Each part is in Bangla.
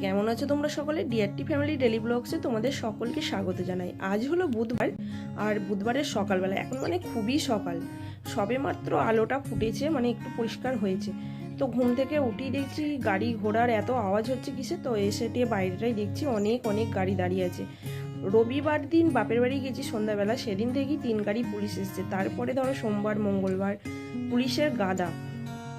কেমন আছো তোমরা সকলে? ডিআরটি ফ্যামিলি ডেলি ব্লগসে তোমাদের সকলকে স্বাগত জানাই। আজ হলো বুধবার আর বুধবারের সকালবেলা। এখন মানে খুবই সকাল। সবে মাত্র আলোটা ফুটেছে মানে একটু পরিষ্কার হয়েছে। তো ঘুম থেকে উঠেই দেখছি গাড়ি ঘোড়ার এত আওয়াজ হচ্ছে কিসে? তো এসে দিয়ে বাইরেটাই দেখছি, অনেক অনেক গাড়ি দাঁড়িয়ে আছে। রবিবার দিন বাপের বাড়ি গেছি সন্ধ্যাবেলা। সেদিন থেকেই তিন গাড়ি পুলিশ এসছে। তারপরে ধরো সোমবার, মঙ্গলবার পুলিশের গাদা।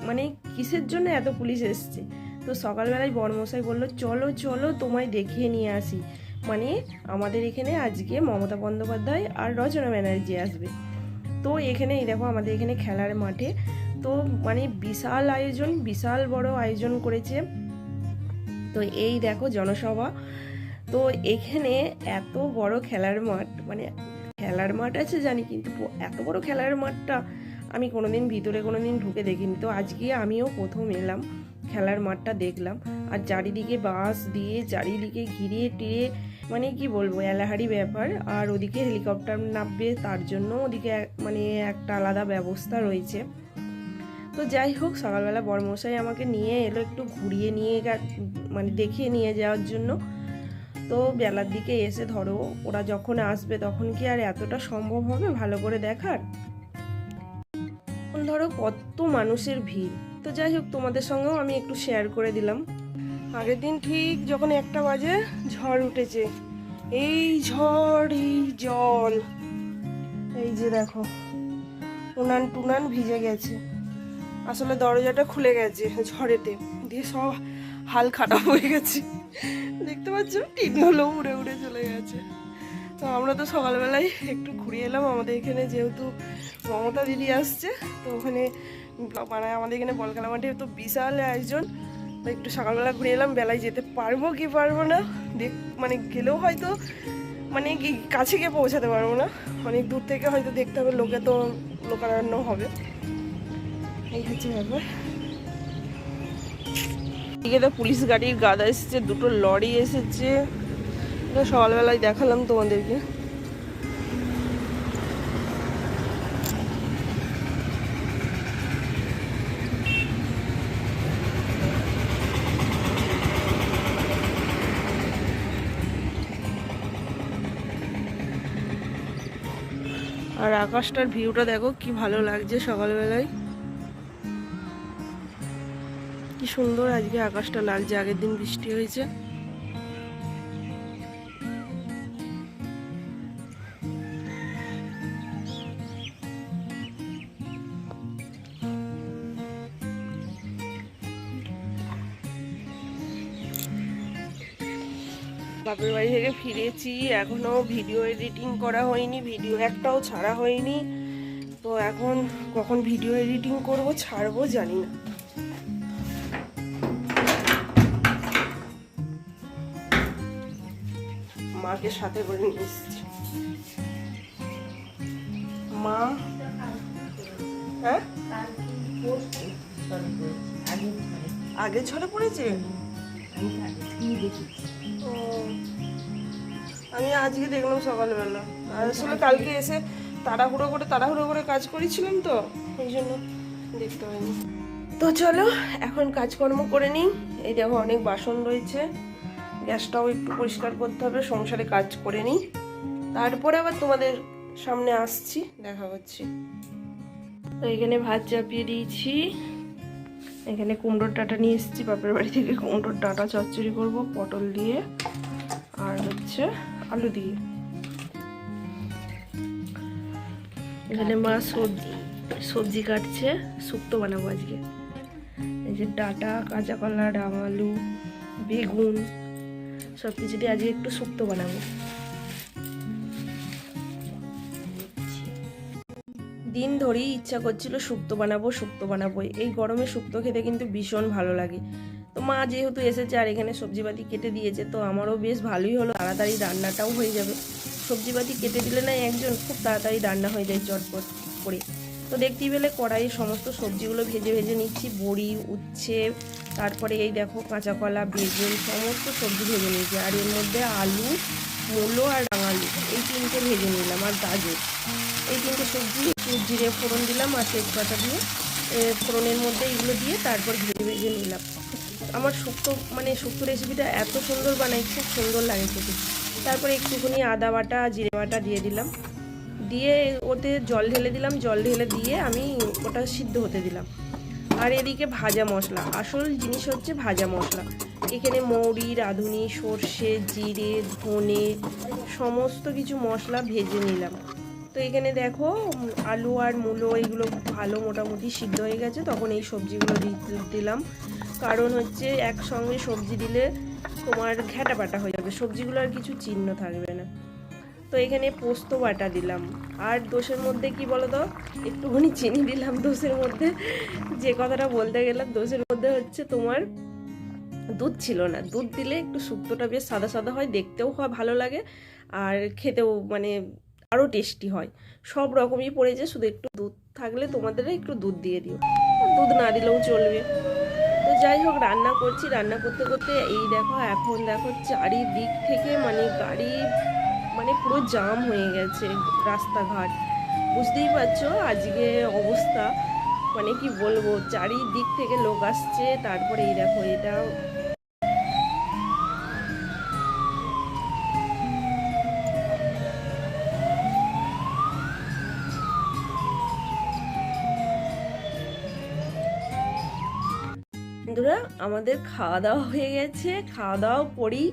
মানে কিসের জন্য এত পুলিশ এসছে? তো সকালবেলায় বড়মশাই বলল, চলো চলো, তোমায় দেখিয়ে নিয়ে আসি। মানে আমাদের এখানে আজকে মমতা বন্দ্যোপাধ্যায় আর রচনা ব্যানার্জি আসবে। তো এখানে এই দেখো আমাদের এখানে খেলার মাঠে। তো মানে বিশাল আয়োজন, বিশাল বড় আয়োজন করেছে। তো এই দেখো জনসভা। তো এখানে এত বড় খেলার মাঠ মানে খেলার মাঠ আছে জানি, কিন্তু এত বড় খেলার মাঠটা আমি কোনোদিন ভিতরে কোনোদিন ঢুকে দেখিনি। তো আজকে আমিও প্রথম এলাম। খেলার মাঠটা দেখলাম। আর চারিদিকে বাস দিয়ে চারিদিকে ঘিরে টিরে মানে কি বলব, এলাহারি ব্যাপার। আর ওদিকে হেলিকপ্টার নামবে, তার জন্য ওদিকে মানে একটা আলাদা ব্যবস্থা রয়েছে। তো যাই হোক, সকালবেলা বড়মশাই আমাকে নিয়ে এলো একটু ঘুরিয়ে নিয়ে মানে দেখিয়ে নিয়ে যাওয়ার জন্য। তো বেলার দিকে এসে ধরো, ওরা যখন আসবে তখন কি আর এতটা সম্ভব হবে ভালো করে দেখার? ধরো কত মানুষের ভিড়। তো যাই হোক, তোমাদের সঙ্গেও আমি একটু শেয়ার করে দিলাম। আগের দিন ঠিক যখন একটা বাজে, ঝড় উঠেছে। এই ঝড়, এই জল। এই যে দেখো, উনান টুনান ভিজে গেছে। আসলে দরজাটা খুলে গেছে ঝড়েতে। দিয়ে সব হাল খারাপ হয়ে গেছে। দেখতে পাচ্ছ? টিনগুলো উড়ে উড়ে চলে গেছে। তো আমরা তো সকালবেলায় একটু ঘুরে এলাম। আমাদের এখানে যেহেতু মমতা দিদি আসছে, তো ওখানে মানে আমাদের এখানে বল খেলা মাঠে তো বিশাল আয়োজন। একটু সকালবেলা ঘুরে এলাম, বেলায় যেতে পারব কি পারব না? দেখ মানে গেলেও হয়তো মানে কাছে গিয়ে পৌঁছাতে পারব না। অনেক দূর থেকে হয়তো দেখতে হবে, লোকে তো লোকারণ্য হবে। এই হচ্ছে ব্যাপার। এদিকে তো পুলিশ গাড়ির গাদা এসেছে, দুটো লরি এসেছে। সকালবেলায় দেখালাম তোমাদেরকে। আর আকাশটার ভিউটা দেখো, কি ভালো লাগছে সকালবেলায়। কি সুন্দর আজকে আকাশটা লাগছে, আগের দিন বৃষ্টি হয়েছে। বাপের বাড়ি থেকে ফিরেছি এখনও ভিডিও এডিটিং করা হয়নি ভিডিও একটাও ছাড়া হয়নি। তো এখন কখন ভিডিও এডিটিং করব, ছাড়বো জানি না। মাকে সাথে করে নিয়ে এসেছি। মা? হ্যাঁ? আগে ঝরে পড়েছে? আমি আজকে দেখলাম সকালবেলা। আর আসলে কালকে এসে তাড়াহুড়ো করে তাড়াহুড়ো করে কাজ করেছিলাম তো, এই জন্য দেখতে হয়নি তো চলো, এখন কাজকর্ম করে নিই। এই দেখো অনেক বাসন রয়েছে। গ্যাসটাও একটু পরিষ্কার করতে হবে, সংসারে কাজ করে নিই। তারপরে আবার তোমাদের সামনে আসছি, দেখা হচ্ছে। তো এখানে ভাত চাপিয়ে দিয়েছি। এখানে কুমড়োর ডাঁটা নিয়ে এসেছি, বাপের বাড়ি থেকে কুমড়োর ডাঁটা চচ্চড়ি করব, পটল দিয়ে আর হচ্ছে আলু দিয়ে। এখানে মা সবজি সবজি কাটছে, শুক্তো বানাবো আজকে। এই যে ডাঁটা, কাঁচা কলা আলু, বেগুন সব কিছু দিয়ে আজকে একটু শুক্তো বানাবো। দিন ধরেই ইচ্ছা করছিল শুক্তো বানাবো শুক্তো বানাবো এই গরমে শুক্তো খেতে কিন্তু ভীষণ ভালো লাগে। তো মা যেহেতু এসেছে আর এখানে সবজিপাতি কেটে দিয়েছে, তো আমারও বেশ ভালোই হলো। তাড়াতাড়ি রান্নাটাও হয়ে যাবে। সবজিপাতি কেটে দিলে না একজন খুব তাড়াতাড়ি রান্না হয়ে যায় চটপট করে। তো দেখতেই পেলে কড়াইয়ে সমস্ত সবজিগুলো ভেজে ভেজে নিচ্ছি। বড়ি, উচ্ছে, তারপরে এই দেখো কাঁচা কলা বেগুন, সমস্ত সবজি ভেজে নিয়েছি। আর এর মধ্যে আলু, মূলো আর রাঙালু এই তিনটে ভেজে নিলাম। আর গাজর। এই তিনটে সবজি, একটু জিরে ফোড়ন দিলাম আর তেজপাতা দিয়ে। ফোড়নের মধ্যে এগুলো দিয়ে তারপর ভেজে ভেজে নিলাম। আমার শুক্তো মানে শুক্তো রেসিপিটা এত সুন্দর বানাই খুব সুন্দর লাগে খেতে। তারপরে একটুখানি আদা বাটা, জিরে বাটা দিয়ে দিলাম। দিয়ে ওতে জল ঢেলে দিলাম, জল ঢেলে দিয়ে আমি ওটা সিদ্ধ হতে দিলাম। আর এদিকে ভাজা মশলা, আসল জিনিস হচ্ছে ভাজা মশলা। এখানে মৌরি, রাঁধুনি, সর্ষে, জিরে, ধনে, সমস্ত কিছু মশলা ভেজে নিলাম। এখানে দেখো আলু আর মূলো এগুলো ভালো মোটামুটি সিদ্ধ হয়ে গেছে, তখন এই সবজিগুলো দিলাম। কারণ হচ্ছে একসঙ্গে সবজি দিলে তোমার ঘ্যাটা পাটা হয়ে যাবে, সবজিগুলো আর কিছু চিহ্ন থাকবে না। তো এখানে পোস্ত বাটা দিলাম। আর দোষের মধ্যে কি বলো তো একটুখানি চিনি দিলাম দোষের মধ্যে। যে কথাটা বলতে গেলাম, দোষের মধ্যে হচ্ছে তোমার দুধ ছিল না। দুধ দিলে একটু শুক্তোটা বেশ সাদা সাদা হয়, দেখতেও হয় ভালো লাগে। আর খেতেও মানে আরও টেস্টি হয়। সব রকমই পড়ে পড়েছে শুধু একটু দুধ থাকলে তোমাদের একটু দুধ দিয়ে দিও। দুধ না দিলেও চলবে। তো যাই হোক, রান্না করছি। রান্না করতে করতে এই দেখো, এখন দেখো চারিদিক থেকে মানে গাড়ি মানে পুরো জাম হয়ে গেছে রাস্তাঘাট। বুঝতেই পারছ আজকে অবস্থা। মানে কি বলব, চারিদিক থেকে লোক আসছে। তারপরে এই দেখো, এটা বন্ধুরা, আমাদের খাওয়া দাওয়া হয়ে গেছে। খাওয়া দাওয়া করি।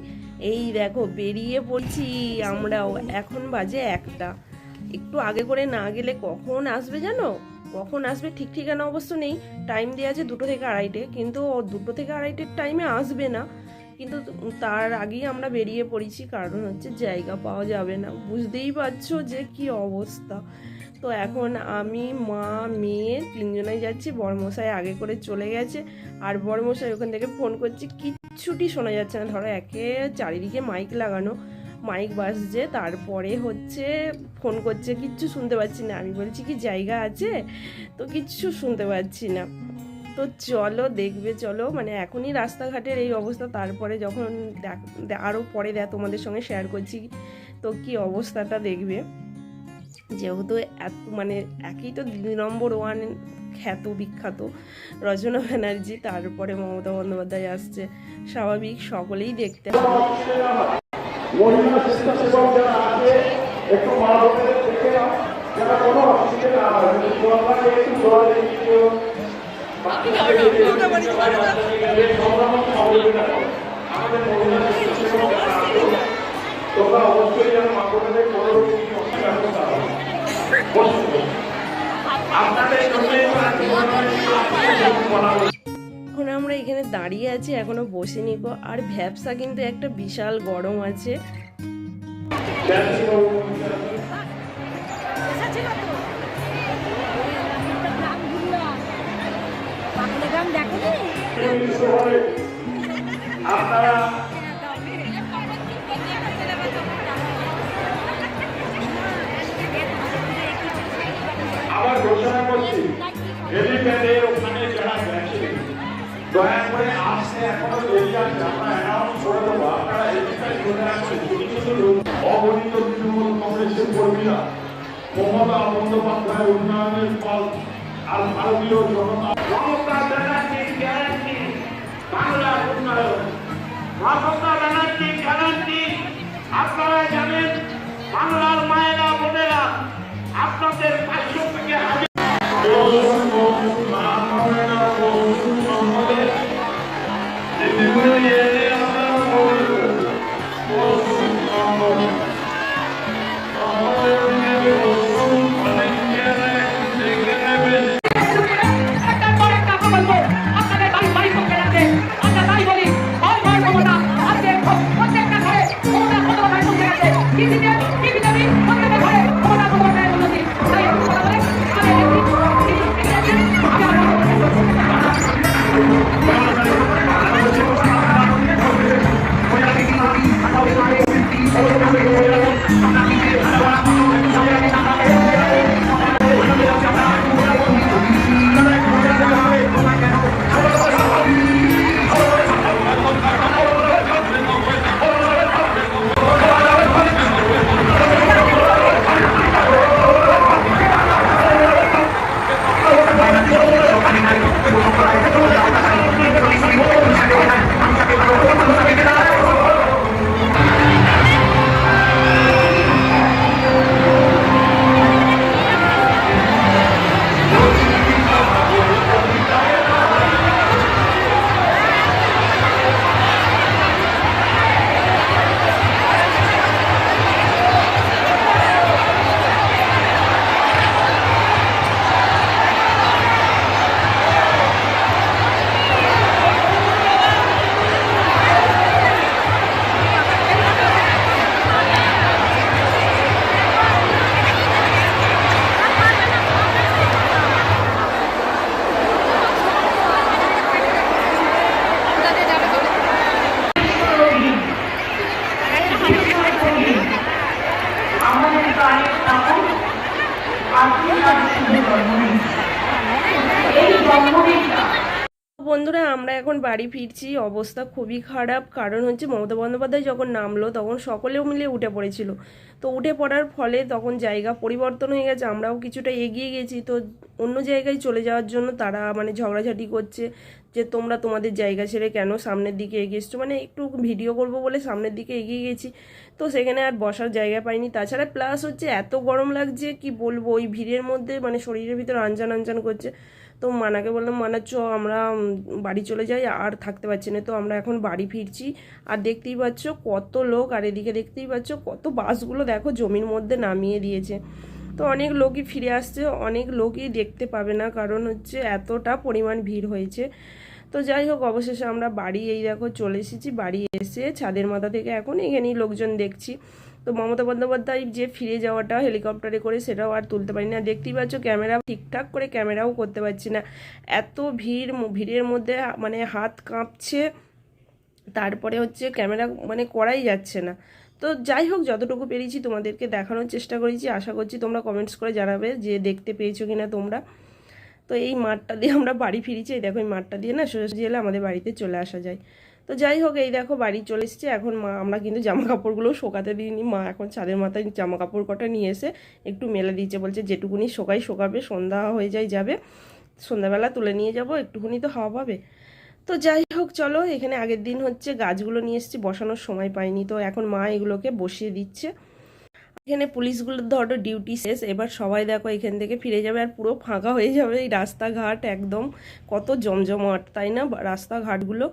এই দেখো, বেরিয়ে পড়ছি আমরাও এখন বাজে একটা। একটু আগে করে না গেলে কখন আসবে জানো? কখন আসবে ঠিক ঠিকানা অবশ্য নেই। টাইম দেওয়া আছে দুটো থেকে আড়াইটে, কিন্তু ও দুটো থেকে আড়াইটের টাইমে আসবে না। কিন্তু তার আগেই আমরা বেরিয়ে পড়েছি, কারণ হচ্ছে জায়গা পাওয়া যাবে না। বুঝতেই পারছ যে কি অবস্থা। তো এখন আমি, মা, মেয়ে তিনজনাই যাচ্ছি। বড়মশাই আগে করে চলে গেছে। আর বড়মশাই ওখান থেকে ফোন করছে, কিচ্ছুটি শোনা যাচ্ছে না। ধরো একে চারিদিকে মাইক লাগানো, মাইক বাজছে, তারপরে হচ্ছে ফোন করছে, কিচ্ছু শুনতে পাচ্ছি না। আমি বলছি, কি জায়গা আছে? তো কিচ্ছু শুনতে পাচ্ছি না। তো চলো, দেখবে, চলো। মানে এখনই রাস্তাঘাটের এই অবস্থা। তারপরে যখন দেখ আরও পরে তোমাদের সঙ্গে শেয়ার করছি, তো কি অবস্থাটা দেখবে। যেহেতু এত মানে একই তো দুই নম্বর ওয়ান খ্যাত, বিখ্যাত রচনা ব্যানার্জি, তারপরে মমতা বন্দ্যোপাধ্যায় আসছে। স্বাভাবিক সকলেই দেখতে তোমরা অবশ্যই যেন। মা বোনদের কোনো রকম অসুবিধা এখন আমরা এখানে দাঁড়িয়ে আছি এখনও বসিনি গো। আর ভ্যাবসা কিন্তু একটা বিশাল গরম আছে। আপনারা আবার ঘোষণা করছি হেলিপ্যাডের ওখানে যারা গেছে, দয়া করে আসতে এখনও দেরি আছে আমরা অ্যানাউন্স করে দেবো, আপনারা হেলিপ্যাড চলে আসছেন অগণিত তৃণমূল কংগ্রেসের কর্মীরা, মমতা বন্দ্যোপাধ্যায় উন্নয়নের ফল আর ভারতীয় জনতা। মমতা ব্যানার্জির গ্যারান্টি বাংলার উন্নয়ন। মমতা ব্যানার্জির গ্যারান্টি আপনারা জানেন, বাংলার মায়েরা বোনেরা আপনাদের Hallelujah. বন্ধুরা, আমরা এখন বাড়ি ফিরছি। অবস্থা খুবই খারাপ। কারণ হচ্ছে মমতা বন্দ্যোপাধ্যায় যখন নামলো, তখন সকলেও মিলে উঠে পড়েছিল। তো উঠে পড়ার ফলে তখন জায়গা পরিবর্তন হয়ে গেছে, আমরাও কিছুটা এগিয়ে গেছি। তো অন্য জায়গায় চলে যাওয়ার জন্য তারা মানে ঝগড়াঝাটি করছে যে, তোমরা তোমাদের জায়গা ছেড়ে কেন সামনের দিকে এগিয়ে এসছো? মানে একটু ভিডিও করব বলে সামনের দিকে এগিয়ে গেছি। তো সেখানে আর বসার জায়গা পাইনি। তাছাড়া প্লাস হচ্ছে এত গরম লাগছে, কি বলব? ওই ভিড়ের মধ্যে মানে শরীরের ভিতর আনজান আনজান করছে। তো মানাকে বললাম, মানা, চ, আমরা বাড়ি চলে যাই, আর থাকতে পারছি না। তো আমরা এখন বাড়ি ফিরছি। আর দেখতেই পাচ্ছ কত লোক, আর এদিকে দেখতেই পাচ্ছ কত বাসগুলো দেখো জমির মধ্যে নামিয়ে দিয়েছে। তো অনেক লোকই ফিরে আসছে, অনেক লোকই দেখতে পাবে না, কারণ হচ্ছে এতটা পরিমাণ ভিড় হয়েছে। তো যাই হোক, অবশেষে আমরা বাড়ি, এই দেখো চলে এসেছি। বাড়ি এসে ছাদের মাথা থেকে এখন এখানেই লোকজন দেখছি। তো মমতা বন্দ্যোপাধ্যায় যে ফিরে যাওয়াটা হেলিকপ্টারে করে সেটাও আর তুলতে পারি না। দেখতেই পাচ্ছ ক্যামেরা ঠিকঠাক করে ক্যামেরাও করতে পারছি না। এত ভিড় ভিড়ের মধ্যে মানে হাত কাঁপছে। তারপরে হচ্ছে ক্যামেরা মানে করাই যাচ্ছে না। তো যাই হোক, যতটুকু পেরেছি তোমাদেরকে দেখানোর চেষ্টা করেছি। আশা করছি তোমরা কমেন্টস করে জানাবে যে দেখতে পেয়েছ কিনা তোমরা। তো এই মাঠটা দিয়ে আমরা বাড়ি ফিরেছি। এই দেখো এই মাঠটা দিয়ে না সোজাসুজি এলে আমাদের বাড়িতে চলে আসা যায়। তো যাই হোক, এই দেখো বাড়ি চলে এসেছি। এখন মা, আমরা কিন্তু জামা কাপড়গুলো শোকাতে দিইনি। মা এখন ছাদের মাথায় জামা কাপড় কটা নিয়ে এসে একটু মেলে দিয়েছে। বলছে যেটুকুনি শোকাই শোকাবে, সন্ধ্যা হয়ে যায় যাবে। সন্ধ্যাবেলা তুলে নিয়ে যাব, একটুখানি তো হাওয়া পাবে। তো যাই হোক, চলো, এখানে আগের দিন হচ্ছে গাছগুলো নিয়ে এসেছি, বসানোর সময় পাইনি। তো এখন মা এগুলোকে বসিয়ে দিচ্ছে। এখানে পুলিশগুলোর ধরো ডিউটি শেষ, এবার সবাই দেখো এখান থেকে ফিরে যাবে আর পুরো ফাঁকা হয়ে যাবে। এই রাস্তাঘাট একদম কত জমজমাট, তাই না? রাস্তাঘাটগুলো।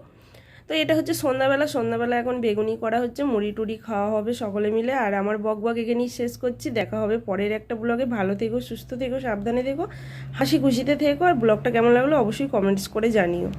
তো এটা হচ্ছে সন্ধ্যাবেলা। সন্ধ্যাবেলা এখন বেগুনি করা হচ্ছে, মুড়ি টুড়ি খাওয়া হবে সকলে মিলে। আর আমার বক বক এখানেই শেষ করছি। দেখা হবে পরের একটা ব্লগে। ভালো থেকো, সুস্থ থেকো, সাবধানে থেকো, হাসি খুশিতে থেকো। আর ব্লগটা কেমন লাগল অবশ্যই কমেন্টস করে জানিও।